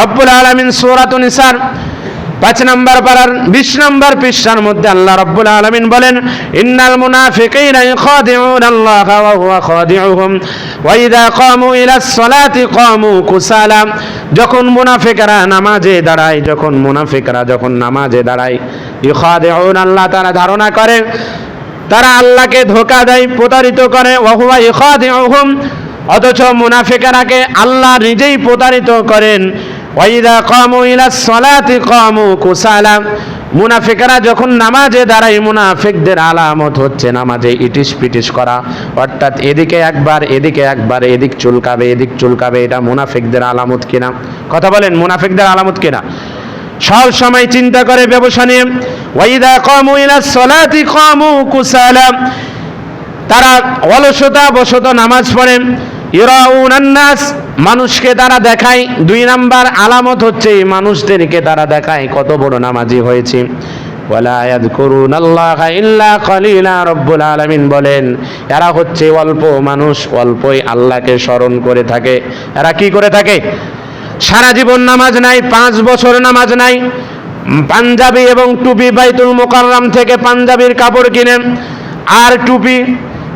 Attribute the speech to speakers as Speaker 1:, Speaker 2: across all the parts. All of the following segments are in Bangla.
Speaker 1: রব্বুল আলামিন সূরাতুন নিসার, পাঁচ নম্বর পারার, বিশ নম্বর পৃষ্ঠার মধ্যে আল্লাহ রব্বুল আলামিন বলেন, ইন্নাল মুনাফিকিনা ইখাদিউন আল্লাহ ওয়া হুয়া খাদিউহুম, ওয়া ইলাস সালাতি কামু কুসালা। যখন মুনাফিকরা নামাজে দাঁড়ায়, যখন মুনাফিকরা যখন নামাজে দাঁড়ায় ইখাদিউন আল্লাহ তারা ধারণা করে, তারা আল্লাহকে ধোকা দেয়, প্রতারিত করে, ওয়া হুয়া অথচ মুনাফিকেরাকে আল্লাহ নিজেই প্রতারিত করেন। ওয়াইদা কামু ইলা সলাতি কামু কুসালা। মুনাফিকেরা যখন নামাজে দাঁড়ায়, মুনাফিকদের আলামত হচ্ছে নামাজে ইটিস পিটিস করা। অর্থাৎ এদিকে একবার এদিকে একবার, এদিক চুলকাবে এদিক চুলকাবে, এটা মুনাফিকদের আলামত কিনা? কথা বলেন, মুনাফিকদের আলামত কিনা? সব সময় চিন্তা করে ব্যবসা নিয়ে। ওয়াইদা কামু ইলা সলাতি কামু কুসালা। তারা অলসতা বশত নামাজ পড়েন ইরাউন আন্নাস, মানুষকে তারা দেখায়। দুই নাম্বার আলামত হচ্ছে, মানুষদেরকে তারা দেখায় কত বড় নামাজি হয়েছে। বলেন, এরা হচ্ছে অল্প মানুষ, অল্পই আল্লাহকে স্মরণ করে থাকে। এরা কি করে থাকে? সারা জীবন নামাজ নাই, পাঁচ বছর নামাজ নাই। পাঞ্জাবি এবং টুপি বাইতুল মোকাররাম থেকে পাঞ্জাবির কাপড় কিনে, আর টুপি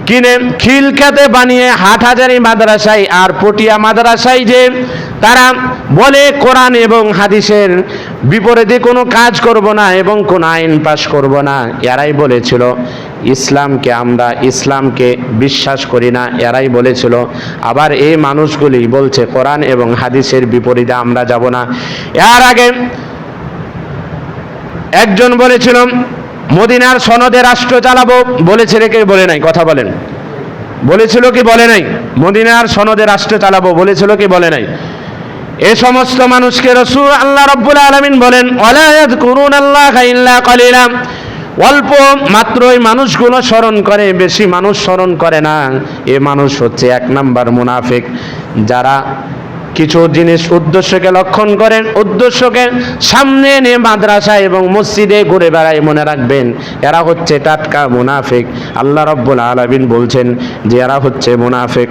Speaker 1: কিনে খিলখাতে বানিয়ে হাটহাজারি মাদ্রাসায় আর পটিয়া মাদ্রাসায় যে তারা বলে কোরআন এবং হাদিসের বিপরীতে কোনো কাজ করব না এবং কোনো আইন পাশ করব না। এরাই বলেছিল, ইসলামকে আমরা ইসলামকে বিশ্বাস করি না। এরাই বলেছিল। আবার এই মানুষগুলি বলছে, কোরআন এবং হাদিসের বিপরীতে আমরা যাব না। এর আগে একজন বলেছিল মদিনার সনদে রাষ্ট্র চালাবো বলেছে কে, বলে নাই, কথা বলেন। বলেছিল কি, বলে নাই। মদিনার সনদে রাষ্ট্র চালাবো, বলেছিল কি, বলে নাই। এ সমস্ত মানুষকে রসুল আল্লাহ রব্বুল আলমিন বলেন অলায়াত করুন আল্লাহ ইল্লা কালিলা। অল্প মাত্রই মানুষগুলো স্মরণ করে, বেশি মানুষ স্মরণ করে না। এ মানুষ হচ্ছে এক নাম্বার মুনাফিক। যারা কিছু জিনিস উদ্দেশ্যকে লক্ষণ করেন, উদ্দেশ্যকে সামনে এনে মাদ্রাসা এবং মসজিদে ঘুরে বেড়ায় মনে রাখবেন, এরা হচ্ছে টাটকা মুনাফিক। আল্লাহ রব্বুল আলমিন বলছেন যে এরা হচ্ছে মুনাফিক।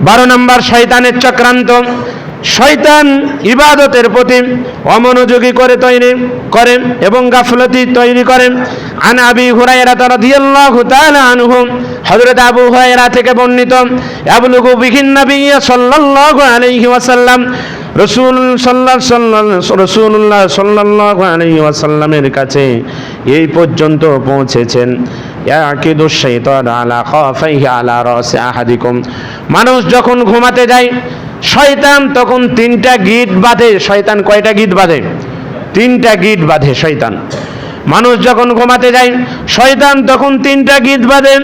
Speaker 1: বারো নম্বর, শয়তানের চক্রান্ত। শয়তান ইবাদতের প্রতি অমনোযোগী করে তৈরি করেন এবং গাফলতি তৈরি করেন। আন আবি হুরাইরা তারা রাদিয়াল্লাহু তাআলা আনহু, হযরত আবু হুরায়রা থেকে বর্ণিত আবলুগু বিহিন নবী সাল্লাল্লাহু আলাইহি ওয়াসাল্লাম রসুল সাল্লাহ সাল্লাহ রসুল্লাহ সাল্লাহ আলাইহি ওয়াসাল্লামের কাছে এই পর্যন্ত পৌঁছেছেন। আলা আলা মানুষ যখন ঘুমাতে যায় শয়তান তখন তিনটা গিট বাঁধে, শয়তান কয়টা গিট বাঁধে? তিনটা গিট বাঁধে শয়তান। মানুষ যখন ঘুমাতে যায়, শয়তান তখন তিনটা গীত বাঁধে।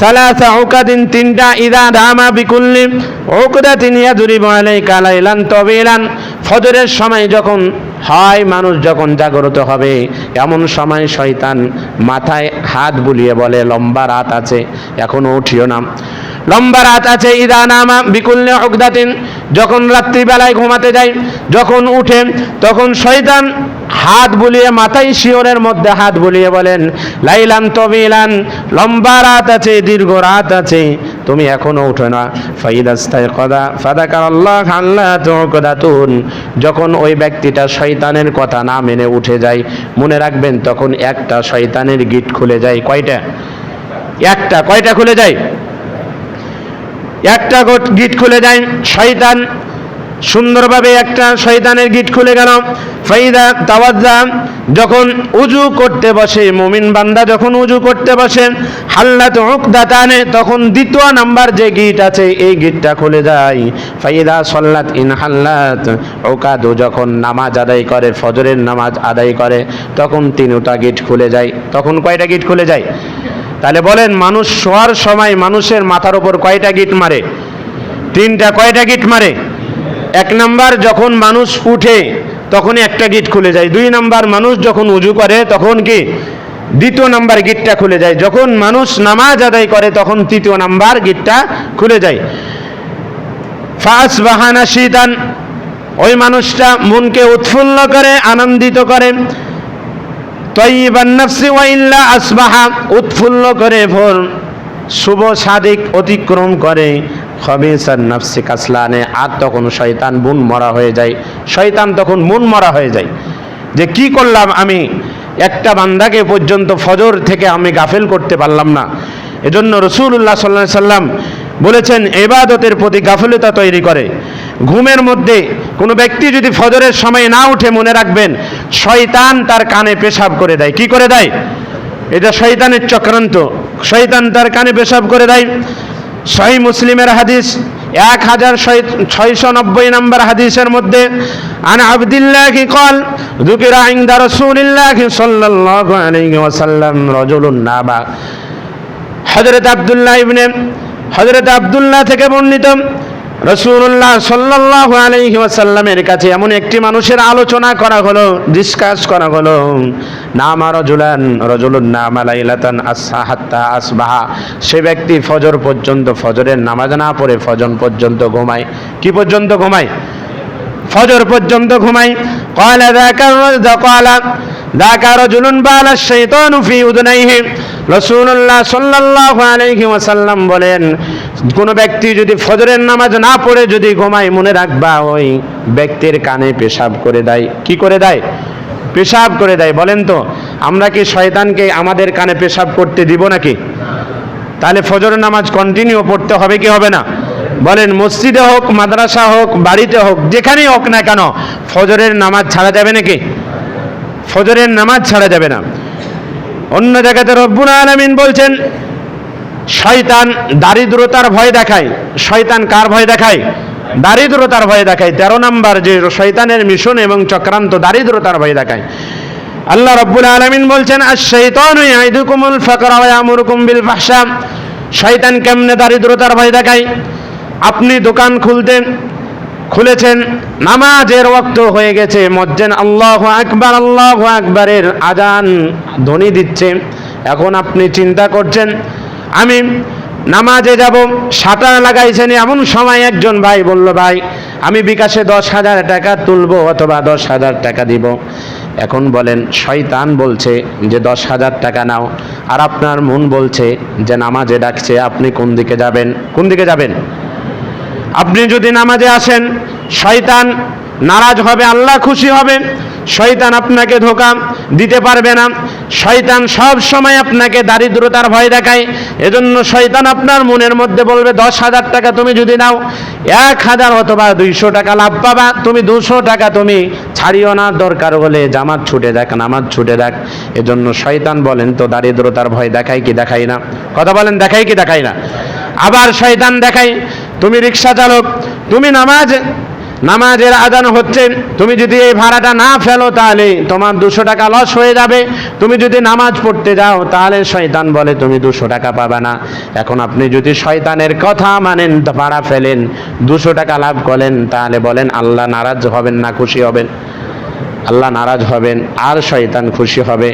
Speaker 1: সালাসা ওকাদিন তিনটা, ইদা ধামা বিকুল্লি ওকদা তিন ইয়াদুরি বয়ালাই কালাইলান তবেলান। ফজরের সময় যখন হয়, মানুষ যখন জাগ্রত হবে, এমন সময় শয়তান মাথায় হাত বুলিয়ে বলে, লম্বা রাত আছে, এখনও উঠিও না। লম্বা রাত আছে, ইদা নামা বিকুল্লে অকদাতিন যখন রাত্রিবেলায় ঘুমাতে যায় যখন উঠে, তখন শয়তান হাত বুলিয়ে মাথায় শিওরের মধ্যে হাত বুলিয়ে বলেন, লাইলান তবিলান, লম্বা রাত আছে, দীর্ঘ রাত আছে, তুমি এখনও উঠো না। ফাইদাস্তায় কদা ফাদাকার আল্লাহ আল্লাহ তুন যখন ওই ব্যক্তিটা শয়তানের কথা না মেনে উঠে যায়, মনে রাখবেন তখন একটা শয়তানের গিট খুলে যায়। কয়টা? একটা, কয়টা খুলে যায়? একটা গোট- খুলে যায় শয়তান। সুন্দরভাবে একটা শয়তানের গিট খুলে গেল। ফাইদা তাওয়াজ্জা, যখন উজু করতে বসে, মুমিন বান্দা যখন উজু করতে বসে, হাল্লাত উকদাতানে, তখন দ্বিতীয় নাম্বার যে গিট আছে, এই গিটটা খুলে যায় ফাইদা সল্লাত ইন হাল্লাত, ওকাদু যখন নামাজ আদায় করে, ফজরের নামাজ আদায় করে, তখন তিনটা গিট খুলে যায়। তখন কয়টা গিট খুলে যায়? তাহলে বলেন, মানুষ শোয়ার সময় মানুষের মাথার উপর কয়টা গিট মারে? তিনটা কয়টা গিট মারে? এক নাম্বার, যখন মানুষ উঠে তখন একটা গিট খুলে যায়। দুই নাম্বার, মানুষ যখন উজু করে, তখন কি? দ্বিতীয় নাম্বার গিটটা খুলে যায়। যখন মানুষ নামাজ আদায় করে, তখন তৃতীয় নাম্বার গিটটা খুলে যায়। ফাস বাহানা শীতান, ওই মানুষটা মনকে উৎফুল্ল করে, আনন্দিত করে। উৎফুল্ল করে ভোর, শুভ সাদিক অতিক্রম করে। নাফসি কাসলানে, আর তখন শয়তান বুন মরা হয়ে যায়। শয়তান তখন মন মরা হয়ে যায়। যে কি করলাম আমি? একটা বান্দাকে পর্যন্ত ফজর থেকে আমি গাফেল করতে পারলাম না। এজন্য রসুল্লাহ সাল্লাহ সাল্লাম বলেছেন, এবাদতের প্রতি গাফলতা তৈরি করে। ঘুমের মধ্যে কোনো ব্যক্তি যদি ফজরের সময় না উঠে মনে রাখবেন, শয়তান তার কানে পেশাব করে দেয়। কি করে দেয়? এটা শয়তানের চক্রান্ত। শয়তান তার কানে পেশাব করে দেয়। সহি মুসলিমের হাদিস, এক হাজার ছয়শো নব্বই নম্বর হাদিসের মধ্যে, আন আবদুল্লাহ কল দুকিরা ইন্দা রসুলিল্লাহ সাল্লাল্লাহু আলাইহি ওয়াসাল্লাম রাজুলুন নাবা। হযরত আব্দুল্লাহ ইবনে হযরত আব্দুল্লাহ থেকে বর্ণিত রসুল্লাহ সাল্লাহ আলহি ওয়াসাল্লামের কাছে এমন একটি মানুষের আলোচনা করা হলো ডিসকাস করা হলো। নাম রজুলান, রজুলুন নাম আলাইলাতান আসাহাত্তা আসবাহা। সে ব্যক্তি ফজর পর্যন্ত, ফজরের নামাজ না পড়ে ফজন পর্যন্ত ঘুমায়। কি পর্যন্ত ঘুমায়? ফজর পর্যন্ত ঘুমায়। কয়লা দেখা কয়লা দেখা রজুলুন বালা শৈতন ফি উদনাইহি। রসুল্লাহ সাল্লাহ আলহি ওয়াসাল্লাম বলেন কোন ব্যক্তি যদি ফজরের নামাজ না পড়ে যদি ঘুমায়, মনে রাখবা ওই ব্যক্তির কানে পেশাব করে দেয়। কি করে দেয়? পেশাব করে দেয়। বলেন তো, আমরা কি শয়তানকে আমাদের কানে পেশাব করতে দিব নাকি? তাহলে ফজরের নামাজ কন্টিনিউ পড়তে হবে কি হবে না? বলেন, মসজিদে হোক, মাদ্রাসা হোক, বাড়িতে হোক, যেখানেই হোক না কেন, ফজরের নামাজ ছাড়া যাবে নাকি? ফজরের নামাজ ছাড়া যাবে না। অন্য জায়গাতে রব্বুল আলমিন বলছেন শয়তান দারিদ্রতার ভয় দেখায়। শয়তান কার ভয় দেখায়? দারিদ্রতার ভয় দেখায়। তেরো নম্বর যে শয়তানের মিশন এবং চক্রান্ত দারিদ্রতার ভয় দেখায়। আল্লাহ রব্বুল আলমিন বলছেন আর শৈতান আইদুকুমুল ফকরা আমুরকুম বিল ফাহশা। শয়তান কেমনে দারিদ্রতার ভয় দেখায়? আপনি দোকান খুলতেন খুলেছেন, নামাজের ওক্ত হয়ে গেছে, মজ্জেন আল্লাহ আকবার, আল্লাহ আকবারের আজান ধ্বনি দিচ্ছে। এখন আপনি চিন্তা করছেন আমি নামাজে যাব, সাঁতার লাগাইছেন, এমন সময় একজন ভাই বলল, ভাই, আমি বিকাশে দশ হাজার টাকা তুলবো অথবা দশ হাজার টাকা দিব। এখন বলেন, শয়তান বলছে যে দশ হাজার টাকা নাও। আর আপনার মন বলছে যে নামাজে ডাকছে, আপনি কোন দিকে যাবেন? কোন দিকে যাবেন? আপনি যদি নামাজে আসেন, শয়তান নারাজ হবে, আল্লাহ খুশি হবে। শয়তান আপনাকে ধোকা দিতে পারবে না। শয়তান সব সময় আপনাকে দারিদ্রতার ভয় দেখায়। এজন্য শয়তান আপনার মনের মধ্যে বলবে, দশ হাজার টাকা তুমি যদি নাও, এক হাজার অথবা দুইশো টাকা লাভ পাবা। তুমি দুশো টাকা তুমি ছাড়িও না। দরকার হলে জামাত ছুটে দেখ নামাজ ছুটে দেখ এজন্য শয়তান বলেন, তো দারিদ্রতার ভয় দেখায় কি দেখাই না? কথা বলেন দেখাই কি দেখাই না? আবার শয়তান দেখাই তুমি রিক্সা চালক, তুমি নামাজ নামাজের আদান হচ্ছে, তুমি যদি এই ভাড়াটা না ফেলো তাহলে তোমার দুশো টাকা লস হয়ে যাবে। তুমি যদি নামাজ পড়তে যাও তাহলে শয়তান বলে, তুমি দুশো টাকা পাবে না। এখন আপনি যদি শয়তানের কথা মানেন, ভাড়া ফেলেন, দুশো টাকা লাভ করেন, তাহলে বলেন, আল্লাহ নারাজ হবেন না, খুশি হবেন। আল্লাহ নারাজ হবেন, আর শয়তান খুশি হবে।